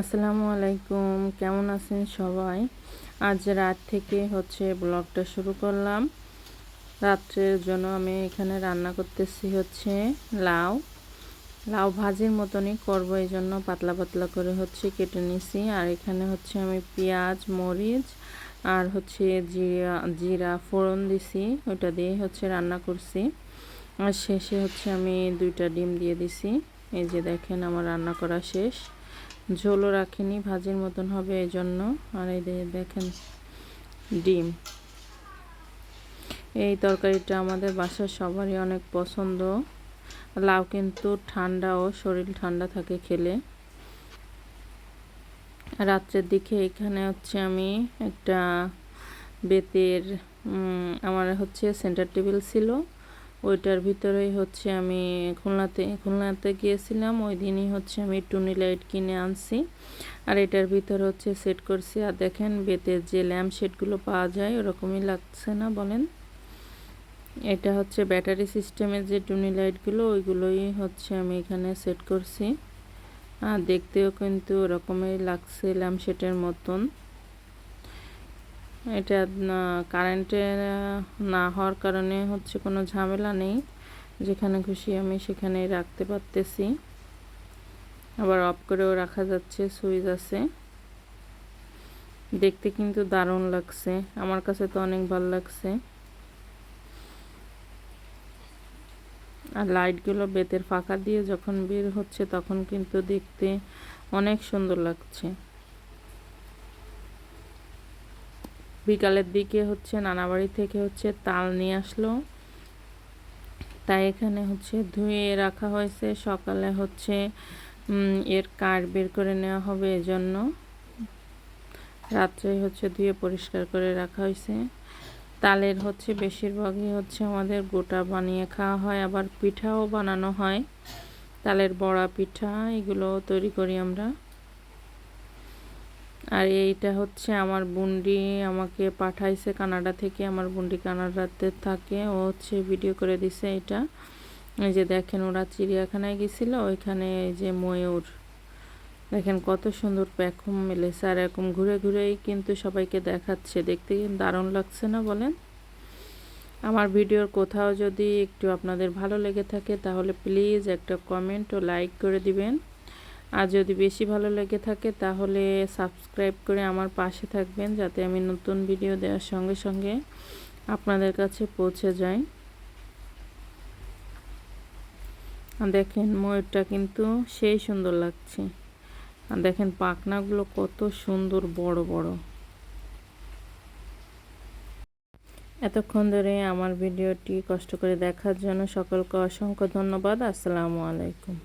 আসসালামু আলাইকুম, কেমন আছেন সবাই? আজ রাত থেকে হচ্ছে ব্লগটা শুরু করলাম। রাত্রের জন্য আমি এখানে রান্না করতেছি হচ্ছে লাউ। লাউ ভাজির মতনই করব এই জন্য পাতলা পাতলা করে হচ্ছে কেটে নিছি। আর এখানে হচ্ছে আমি পেঁয়াজ, মরিচ আর হচ্ছে জিরা জিরা ফোড়ন দিছি। ওইটা দিয়ে হচ্ছে রান্না করছি। আর শেষে হচ্ছে আমি দুইটা ডিম দিয়ে দিছি। এই যে দেখেন আমার রান্না করা শেষ। ঝোলও রাখিনি, ভাজির মতন হবে এই জন্য আর এই দেখেন, ডিম। এই তরকারিটা আমাদের বাসার সবারই অনেক পছন্দ। লাউ কিন্তু ঠান্ডা ও শরীর ঠান্ডা থাকে খেলে। রাত্রের দিকে এখানে হচ্ছে আমি একটা বেতের আমার হচ্ছে সেন্টার টেবিল ছিল। ওইটার ভিতরেই হচ্ছে আমি খুলনাতে খুলনাতে গিয়েছিলাম ওই দিনই হচ্ছে আমি টুনি লাইট কিনে আনছি। আর এটার ভিতরে হচ্ছে সেট করছি। আর দেখেন বেতের যে ল্যাম্প সেটগুলো পাওয়া যায়, ওরকমই লাগছে না বলেন? এটা হচ্ছে ব্যাটারি সিস্টেমের যে টুনি লাইটগুলো, ওইগুলোই হচ্ছে আমি এখানে সেট করছি। আর দেখতেও কিন্তু ওরকমই লাগছে ল্যাম্প সেটের মতন। এটা কারেন্টে না হওয়ার কারণে হচ্ছে কোনো ঝামেলা নেই। যেখানে খুশি আমি সেখানে রাখতে পারতেছি। আবার অফ করেও রাখা যাচ্ছে, সুইচ আছে। দেখতে কিন্তু দারুণ লাগছে। আমার কাছে তো অনেক ভালো লাগছে। আর লাইটগুলো বেতের ফাঁকা দিয়ে যখন বের হচ্ছে তখন কিন্তু দেখতে অনেক সুন্দর লাগছে। বিকালের দিকে হচ্ছে নানা বাড়ি থেকে হচ্ছে তাল নিয়ে আসলো। তাই এখানে হচ্ছে ধুয়ে রাখা হয়েছে। সকালে হচ্ছে এর কাঠ বের করে নেওয়া হবে এজন্য। রাত্রে হচ্ছে ধুয়ে পরিষ্কার করে রাখা হয়েছে। তালের হচ্ছে বেশিরভাগই হচ্ছে আমাদের গোটা বানিয়ে খাওয়া হয়, আবার পিঠাও বানানো হয়। তালের বড়া পিঠা এগুলো তৈরি করি আমরা। আর এইটা হচ্ছে আমার বুন্ডি, আমাকে পাঠাইছে কানাডা থেকে, আমার বুন্ডি কানাডাতে থাকে। ও হচ্ছে ভিডিও করে দিছে এটা। এই যে দেখেন, ওরা চিড়িয়াখানায় গেছিল, ওইখানে এই যে ময়ূর। দেখেন কত সুন্দর প্যাকুম মেলেছে, আর এরকম ঘুরে ঘুরেই কিন্তু সবাইকে দেখাচ্ছে। দেখতে দারুণ লাগছে না বলেন? আমার ভিডিওর কোথাও যদি একটু আপনাদের ভালো লেগে থাকে, তাহলে প্লিজ একটা কমেন্ট ও লাইক করে দিবেন। আর যদি বেশি ভালো লেগে থাকে তাহলে সাবস্ক্রাইব করে আমার পাশে থাকবেন যাতে আমি নতুন ভিডিও দেওয়ার সঙ্গে সঙ্গে আপনাদের কাছে পৌঁছে যায় দেখেন ময়ূরটা কিন্তু সেই সুন্দর লাগছে। আর দেখেন পাখনাগুলো কত সুন্দর বড় বড়। এতক্ষণ ধরে আমার ভিডিওটি কষ্ট করে দেখার জন্য সকলকে অসংখ্য ধন্যবাদ। আসসালামু আলাইকুম।